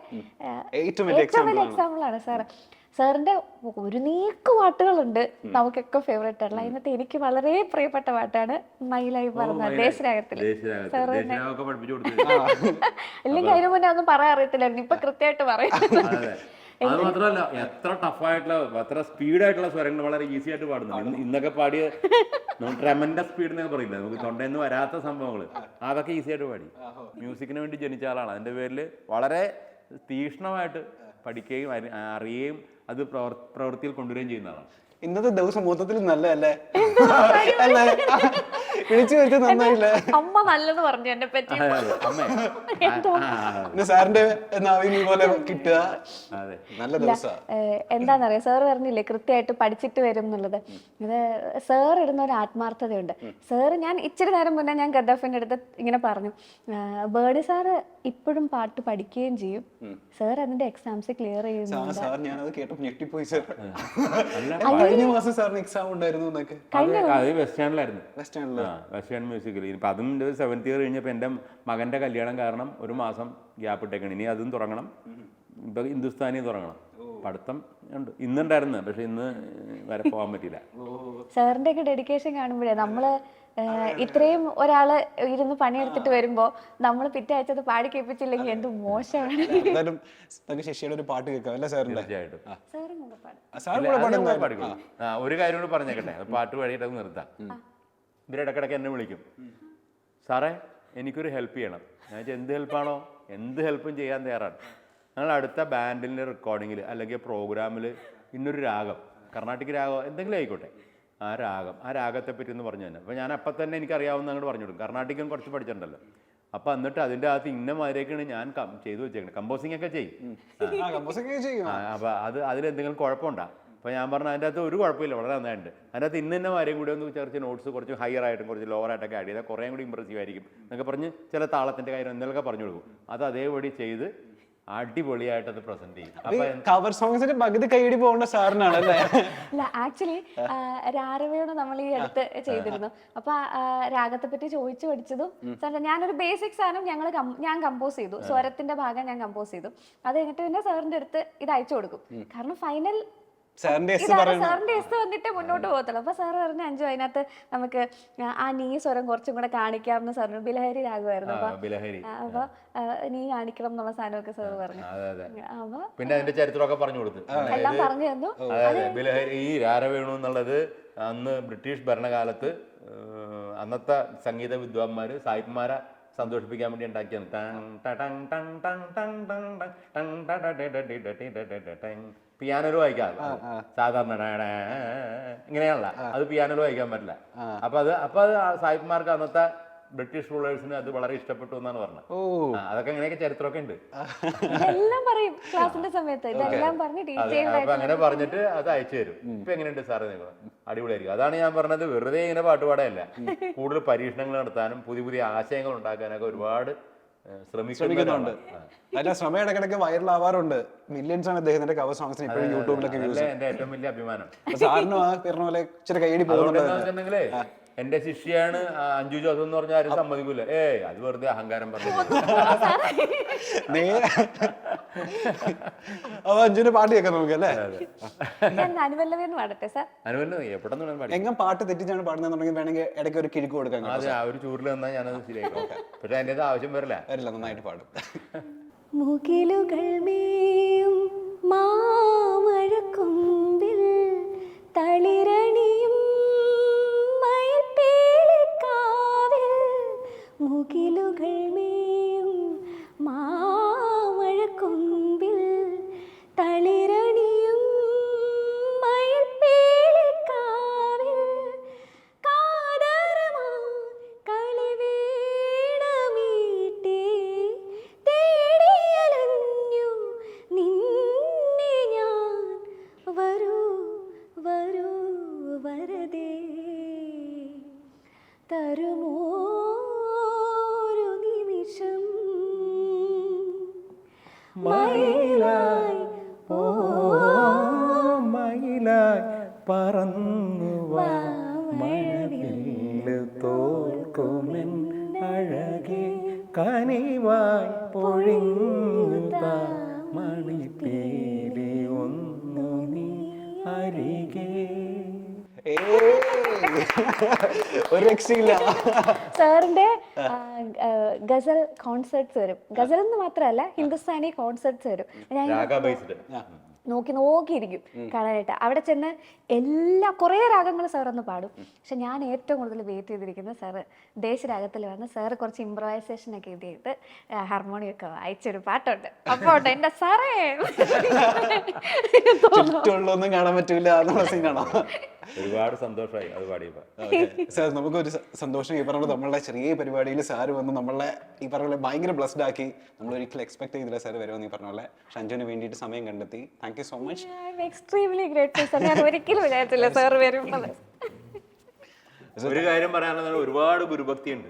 ഏറ്റവും വലിയ എക്സാമ്പിൾ ആണ്. സാർ സാറിന്റെ ഒരു നീക്ക് പാട്ടുകളുണ്ട്. നമുക്കൊക്കെ ഫേവറേറ്റ് ആയിട്ടുള്ള. അതിനകത്ത് എനിക്ക് വളരെ പ്രിയപ്പെട്ട പാട്ടാണ് മൈലായി പറഞ്ഞ ദേശരാഗത്തിൽ ഇല്ലെങ്കിൽ അതിനു മുന്നേ ഒന്നും പറയാൻ അറിയത്തില്ലായിരുന്നു. ഇപ്പൊ കൃത്യമായിട്ട് പറയുന്നത് അതെ. മാത്രമല്ല എത്ര ടഫായിട്ടുള്ള എത്ര സ്പീഡായിട്ടുള്ള സ്വരങ്ങൾ വളരെ ഈസി ആയിട്ട് പാടുന്നുണ്ട്. ഇന്ന് ഇന്നൊക്കെ പാടിയ ട്രെമൻഡസ് സ്പീഡ് എന്നൊക്കെ പറയില്ല? നമുക്ക് തൊണ്ടയിൽ നിന്ന് വരാത്ത സംഭവങ്ങൾ അതൊക്കെ ഈസി ആയിട്ട് പാടി. മ്യൂസിക്കിന് വേണ്ടി ജനിച്ച ആളാണ്. അതിന്റെ പേരിൽ വളരെ തീക്ഷ്ണമായിട്ട് പഠിക്കുകയും അറിയുകയും അത് പ്രവർത്തിയിൽ പ്രവൃത്തിയിൽ കൊണ്ടുവരികയും ചെയ്യുന്നതാണ്. ഇന്നത്തെ ദിവസം മൊത്തത്തിൽ നല്ലതല്ലേ? അല്ലേ? വിളിച്ചു വെച്ച് നന്നായില്ലേ? അമ്മ നല്ലത് പറഞ്ഞു എന്നെ പറ്റി. പിന്നെ സാറിന്റെ നാവിനി പോലെ കിട്ടുക. അതെ. നല്ല ദിവസാ. ഏഹ് എന്താന്നറിയാം? സാർ പറഞ്ഞില്ലേ കൃത്യമായിട്ട് പഠിച്ചിട്ട് വരും എന്നുള്ളത്. ഇത് സാർ ഇടുന്ന ഒരു ആത്മാർത്ഥതയുണ്ട്. സാർ ഞാൻ ഇച്ചിരി നേരം മുന്നേ ഞാൻ ഗദ്ദാഫിന്റെ അടുത്ത് ഇങ്ങനെ പറഞ്ഞു. ബേർഡി സാറ് ഇപ്പോഴും പാട്ട് പഠിക്കുകയും ചെയ്യും. സാർ അതിന്റെ എക്സാംസ് ക്ലിയർ ചെയ്യുന്നു ചെയ്യുന്നുണ്ട് ഞാനത് കേട്ടപ്പോ ഞെട്ടിപ്പോയി സാർ. കഴിഞ്ഞ മാസം സാറിന് എക്സാം ഉണ്ടായിരുന്നു എന്നൊക്കെ. വെസ്റ്റേണിൽ ആ വെസ്റ്റേൺ മ്യൂസിക്കിൽ ഇപ്പം അതും എന്റെ സെവൻത്ത് ഇയർ കഴിഞ്ഞപ്പോൾ എന്റെ മകന്റെ കല്യാണം കാരണം ഒരു മാസം ഗ്യാപ്പ് ഇട്ടേക്കണം. ഇനി അതും തുടങ്ങണം. ഇപ്പം ഹിന്ദുസ്ഥാനി തുടങ്ങണം. പഠിത്തം ഉണ്ട്. ഇന്നുണ്ടായിരുന്നു. പക്ഷെ ഇന്ന് വരെ പോകാൻ പറ്റിയില്ല. സാറിന്റെ ഒക്കെ ഡെഡിക്കേഷൻ കാണുമ്പോഴേ നമ്മൾ ഇത്രയും ഒരാൾ ഇരുന്ന് പണിയെടുത്തിട്ട് വരുമ്പോ നമ്മൾ പിറ്റേ അയച്ചത് അത് പാടി കേൾപ്പിച്ചില്ലെങ്കിൽ എന്ത് മോശമാണ്. എന്തായാലും നമുക്ക് ശശിയുടെ ഒരു പാട്ട് കേൾക്കാം. അല്ലേ സാറിന്റെ? തീർച്ചയായിട്ടും. ഒരു കാര്യം കൂടെ പറഞ്ഞേക്കട്ടെ. പാട്ട് പാടിയിട്ട് നിർത്താം. ഇവരിടക്കിടക്ക് എന്നെ വിളിക്കും. സാറേ എനിക്കൊരു ഹെൽപ്പ് ചെയ്യണം. ഞാൻ എന്ത് ഹെൽപ്പാണോ എന്ത് ഹെൽപ്പും ചെയ്യാൻ തയ്യാറാണ്. ഞങ്ങൾ അടുത്ത ബാൻഡിന്റെ റെക്കോർഡിങ്ങിൽ അല്ലെങ്കിൽ പ്രോഗ്രാമിൽ ഇന്നൊരു രാഗം കർണാട്ടിക് രാഗം എന്തെങ്കിലും ആയിക്കോട്ടെ. ആ രാഗം ആ രാഗത്തെ പറ്റി ഒന്ന് പറഞ്ഞു തന്നെ. അപ്പോൾ ഞാൻ അപ്പം തന്നെ എനിക്കറിയാവുന്ന അങ്ങോട്ട് പറഞ്ഞു കൊടുക്കും. കർണാട്ടിക്കും കുറച്ച് പഠിച്ചിട്ടുണ്ടല്ലോ. അപ്പോൾ എന്നിട്ട് അതിന്റെ അകത്ത് ഇന്ന മാതിരിയൊക്കെയാണ് ഞാൻ കം- ചെയ്തു വെച്ചേക്കുന്നത് കമ്പോസിംഗ് ഒക്കെ ചെയ്യും. ആ കമ്പോസൊക്കെ ചെയ്യും. ആ, അപ്പൊ അത് അതിലെന്തെങ്കിലും കുഴപ്പമുണ്ടോ? അപ്പോൾ ഞാൻ പറഞ്ഞു അതിന്റെ അകത്ത് ഒരു കുഴപ്പമില്ല വളരെ നന്നായിട്ടുണ്ട്. അതിന്റെ അകത്ത് ഇന്ന ഇന്ന കാര്യം കൂടി ഒന്ന് കുറച്ച് നോട്ട്സ് കുറച്ച് ഹയർ ആയിട്ടും കുറച്ച് ലോവർ ആയിട്ടൊക്കെ ആഡ് ചെയ്താൽ കുറേ കൂടി ഇമ്പ്രസീവ് ആയിരിക്കും എന്നൊക്കെ പറഞ്ഞ് ചില താളത്തിന്റെ കാര്യം എന്തെങ്കിലുമൊക്കെ പറഞ്ഞു കൊടുക്കും. അത് അതേപടി ചെയ്ത് അടിപൊളിയായിട്ട് അത് പ്രസന്റ് ചെയ്യും. കവർ സോങ്സിന്റെ പകുതി കൈയടി പോകേണ്ട സാറിനാണ് അല്ല? ആക്ച്വലി രാരവയോട് നമ്മൾ ഈ അടുത്ത് ചെയ്തിരുന്നു. അപ്പൊ രാഗത്തെ പറ്റി ചോദിച്ചു പഠിച്ചതും ഞാനൊരു ബേസിക് സാധനം ഞങ്ങൾ ഞാൻ കമ്പോസ് ചെയ്തു. സ്വരത്തിന്റെ ഭാഗം ഞാൻ കമ്പോസ് ചെയ്തു. അത് കഴിഞ്ഞിട്ട് പിന്നെ സാറിന്റെ അടുത്ത് ഇത് അയച്ചു കൊടുക്കും. കാരണം ഫൈനൽ സാറിന്റെ സാറിന്റെ എസ് വന്നിട്ട് മുന്നോട്ട് പോകത്തുള്ളൂ. അപ്പൊ സാറ് പറഞ്ഞു അഞ്ചു അതിനകത്ത് നമുക്ക് ആ നീ സ്വരം കുറച്ചും കൂടെ കാണിക്കാമെന്ന് സാറിന് ബിലഹരി രാഗമായിരുന്നു അപ്പൊ നീ കാണിക്കണം എന്നുള്ള സാധനമൊക്കെ സാർ പറഞ്ഞു. പിന്നെ അതിന്റെ ചരിത്രമൊക്കെ പറഞ്ഞു കൊടുത്തു. എല്ലാം പറഞ്ഞു തന്നു. ബിലഹരി ഈ രാരവേണു എന്നുള്ളത് അന്ന് ബ്രിട്ടീഷ് ഭരണകാലത്ത് അന്നത്തെ സംഗീത വിദ്വാൻമാര് സായിപ്പ്മാരെ സന്തോഷിപ്പിക്കാൻ വേണ്ടി ഉണ്ടാക്കിയാണ് പിയാനോയിൽ വായിക്കാം സാധാരണ ഇങ്ങനെയാണല്ല അത് പിയാനോ വായിക്കാൻ പറ്റില്ല അപ്പൊ അത് അപ്പൊ അത് സായിപ്പ്മാർക്ക് അന്നത്തെ ബ്രിട്ടീഷ് റൂളേഴ്സിന് അത് വളരെ ഇഷ്ടപ്പെട്ടു എന്നാണ് പറഞ്ഞത്. ഓ. ആ, അതൊക്കെ ഇങ്ങനെയൊക്കെ ചരിത്രമൊക്കെ ഉണ്ട്. ഇതെല്ലാം പറയും. ക്ലാസ്സിന്റെ സമയത്ത് ഇതെല്ലാം പറഞ്ഞ് അതെ ഡീറ്റെയിൽഡ് അപ്പൊ അങ്ങനെ പറഞ്ഞിട്ട് അത് അയച്ചു തരും. ഇപ്പൊ എങ്ങനെയുണ്ട് സാറേ നിങ്ങൾ അടിപൊളിയായിരിക്കും. അതാണ് ഞാൻ പറഞ്ഞത്. വെറുതെ ഇങ്ങനെ പാട്ടുപാടയല്ല കൂടുതൽ പരീക്ഷണങ്ങൾ നടത്താനും പുതിയ പുതിയ ആശയങ്ങൾ ഉണ്ടാക്കാനൊക്കെ ഒരുപാട് ഏഹ്, ശ്രമിക്കുന്ന ശ്രമിക്കുന്നുണ്ട്. ഒരാളാണ്. അതിന്റെ ശ്രമം ഇടയ്ക്കിടയ്ക്ക് വൈറലാവാറുണ്ട്. മില്യൺസ് ആണ് അദ്ദേഹത്തിന്റെ കവർ സോങ്സ് ഇപ്പോഴും യൂട്യൂബിലൊക്കെ വ്യൂസ് അതല്ലേ എന്റെ ഏറ്റവും വലിയ അഭിമാനം. സാറിനും ആ പറഞ്ഞ പോലെ ഇച്ചിരി കൈയടി അതുകൊണ്ട് പോകുന്നുണ്ട്. വെച്ചിട്ടുണ്ടെങ്കിലേ എന്റെ ശിഷ്യാണ് അഞ്ജു ജോസഫ് എന്ന് പറഞ്ഞാൽ ആരും സമ്മതിക്കൂല. ഏ അത് വെറുതെ അഹങ്കാരം പറഞ്ഞു നേരെ അപ്പൊ അഞ്ജുവിന്റെ പാട്ട് കേൾക്കാം നമുക്ക് അല്ലേ? ഞാൻ അനുവല്ലവേന്ന് പാടട്ടെ സാർ. അനുവല്ല എവിടെ നിന്ന് പാടി എങ്ങനെ പാട്ട് തെറ്റിച്ചാണ് പാടുന്നതെന്നുണ്ടെങ്കിൽ വേണമെങ്കിൽ ഇടയ്ക്ക് ഒരു കിഴിക്ക് കൊടുക്കാൻ അതെ അത് ആ ഒരു ചൂരിൽ വന്നാൽ ഞാനത് ശരിയാക്കാം പക്ഷെ അതിന്റെ ആവശ്യം വരില്ല. വരില്ല നന്നായിട്ട് പാടും. മുകിലുകൾ മേയും മാമഴക്കൊമ്പിൽ തളിരണിയും मुगिलु घर में കോൺസേർട്സ് വരും. ഗസൽ എന്ന് മാത്രമല്ല ഹിന്ദുസ്ഥാനി കോൺസേർട്സ് വരും. ഞാൻ നോക്കി നോക്കിയിരിക്കും കാണാനായിട്ട്. അവിടെ ചെന്ന് എല്ലാ കുറേ രാഗങ്ങൾ സാർ ഒന്ന് പാടും. പക്ഷെ ഞാൻ ഏറ്റവും കൂടുതൽ വെയിറ്റ് ചെയ്തിരിക്കുന്നത് സാറ് ദേശരാഗത്തിൽ വന്ന് സാറ് കുറച്ച് ഇമ്പ്രവൈസേഷൻ ഒക്കെ ചെയ്തിട്ട് ഹാർമോണിയം ഒക്കെ വായിച്ചൊരു പാട്ടുണ്ട്. അപ്പോൾ എന്റെ എന്റെ സാറേ കാണാൻ പറ്റൂല ഒരുപാട് സന്തോഷമായി അത് പാടിയപ്പോ. സാർ നമുക്കൊരു ഒരു സന്തോഷം. ഈ പറഞ്ഞ നമ്മളുടെ ചെറിയ പരിപാടിയിൽ സാറ് വന്ന് നമ്മളെ ഈ പറഞ്ഞ പോലെ ഭയങ്കര ബ്ലസ്ഡ് ആക്കി നമ്മൾ ഒരിക്കലും എക്സ്പെക്ട് ചെയ്തില്ല സാർ വരുമെന്ന് ഈ പറഞ്ഞ പോലെ. ഷഞ്ജുവിന് വേണ്ടിയിട്ട് സമയം കണ്ടെത്തി. Thank you so much extremely grateful sir ഞാൻ ഒരിക്കലും വിചാരിച്ചില്ല സാർ വരുമ്പോൾ ഒരു കാര്യം പറയാനുള്ളത് ഒരുപാട് ഗുരുഭക്തി ഉണ്ട്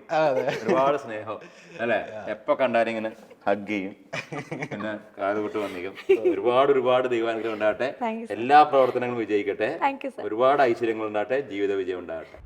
ഒരുപാട് സ്നേഹം. അല്ലെ? എപ്പോ കണ്ടാലും ഇങ്ങനെ ഹഗ് ചെയ്യും. പിന്നെ കാതുകൊട്ട് വന്നിക്കും ഒരുപാട് ഒരുപാട് ദൈവാനുഗ്രഹം ഉണ്ടാകട്ടെ. എല്ലാ പ്രവർത്തനങ്ങളും വിജയിക്കട്ടെ. ഒരുപാട് ഐശ്വര്യങ്ങൾ ഉണ്ടാകട്ടെ. ജീവിത വിജയം ഉണ്ടാകട്ടെ.